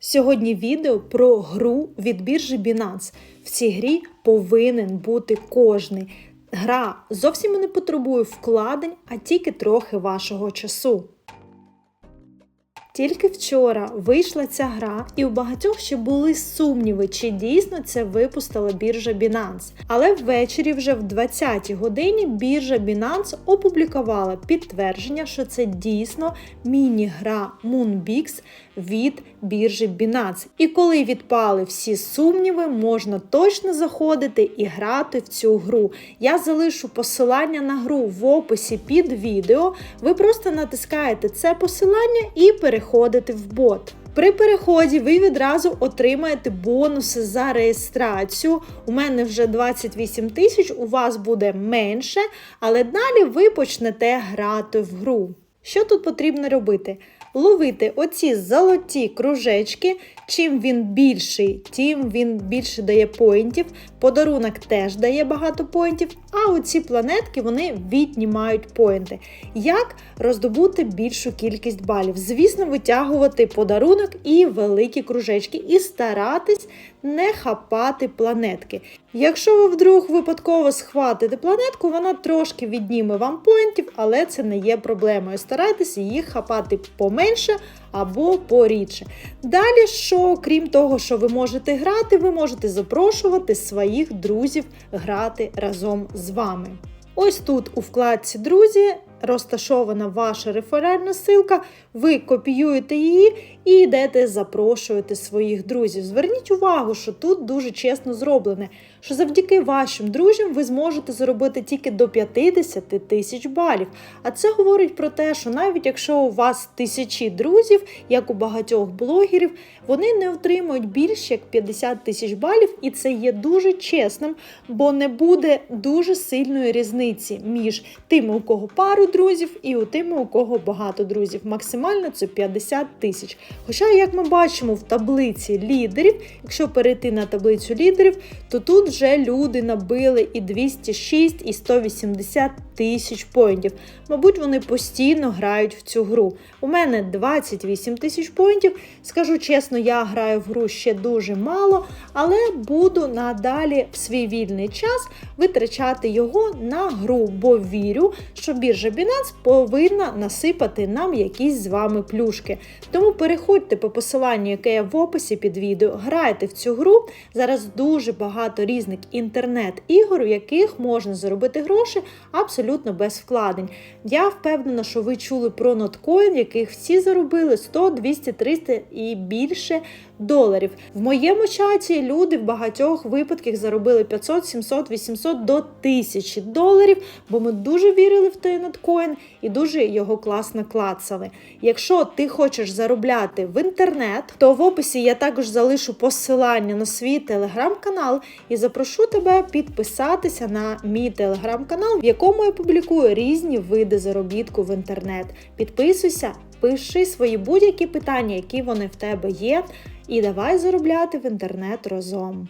Сьогодні відео про гру від біржі Binance. В цій грі повинен бути кожний. Гра зовсім не потребує вкладень, а тільки трохи вашого часу. Тільки вчора вийшла ця гра, і у багатьох ще були сумніви, чи дійсно це випустила біржа Binance. Але ввечері, вже в 20-й годині, біржа Binance опублікувала підтвердження, що це дійсно міні-гра Moonbix від біржі Binance. І коли відпали всі сумніви, можна точно заходити і грати в цю гру. Я залишу посилання на гру в описі під відео. Ви просто натискаєте це посилання і переходите в бот. При переході ви відразу отримаєте бонуси за реєстрацію. У мене вже 28 тисяч, у вас буде менше, але далі ви почнете грати в гру. Що тут потрібно робити? Ловити оці золоті кружечки. Чим він більший, тим він більше дає поінтів. Подарунок теж дає багато поінтів, а оці планетки вони віднімають поінти. Як роздобути більшу кількість балів? Звісно, витягувати подарунок і великі кружечки, і старатись не хапати планетки. Якщо ви вдруг випадково схватите планетку, вона трошки відніме вам поінтів, але це не є проблемою. Старайтеся їх хапати поменше або порідше. Далі, що крім того, що ви можете грати, ви можете запрошувати своїх друзів грати разом з вами. Ось тут у вкладці Друзі розташована ваша реферальна ссылка, ви копіюєте її і йдете запрошуєте своїх друзів. Зверніть увагу, що тут дуже чесно зроблене, що завдяки вашим друзям ви зможете заробити тільки до 50 тисяч балів. А це говорить про те, що навіть якщо у вас тисячі друзів, як у багатьох блогерів, вони не отримують більше як 50 тисяч балів, і це є дуже чесним, бо не буде дуже сильної різниці між тими, у кого пару друзів, і у тими, у кого багато друзів. Максимально це 50 тисяч. Хоча, як ми бачимо в таблиці лідерів, якщо перейти на таблицю лідерів, то тут вже люди набили і 206, і 180 тисяч поінтів. Мабуть, вони постійно грають в цю гру. У мене 28 тисяч поінтів. Скажу чесно, я граю в гру ще дуже мало, але буду надалі в свій вільний час витрачати його на гру, бо вірю, що біржа Binance повинна насипати нам якісь з вами плюшки. Тому переходьте по посиланню, яке є в описі під відео, грайте в цю гру. Зараз дуже багато різних інтернет-ігор, у яких можна заробити гроші абсолютно без вкладень. Я впевнена, що ви чули про ноткоін, яких всі заробили 100, 200, 300 і більше доларів. В моєму чаті люди в багатьох випадках заробили 500, 700, 800 до 1000 доларів, бо ми дуже вірили в той ноткоін і дуже його класно клацали. Якщо ти хочеш заробляти в інтернет, то в описі я також залишу посилання на свій телеграм-канал і запрошу тебе підписатися на мій телеграм-канал, в якому я публікую різні види заробітку в інтернет. Підписуйся, пиши свої будь-які питання, які вони в тебе є, і давай заробляти в інтернет разом.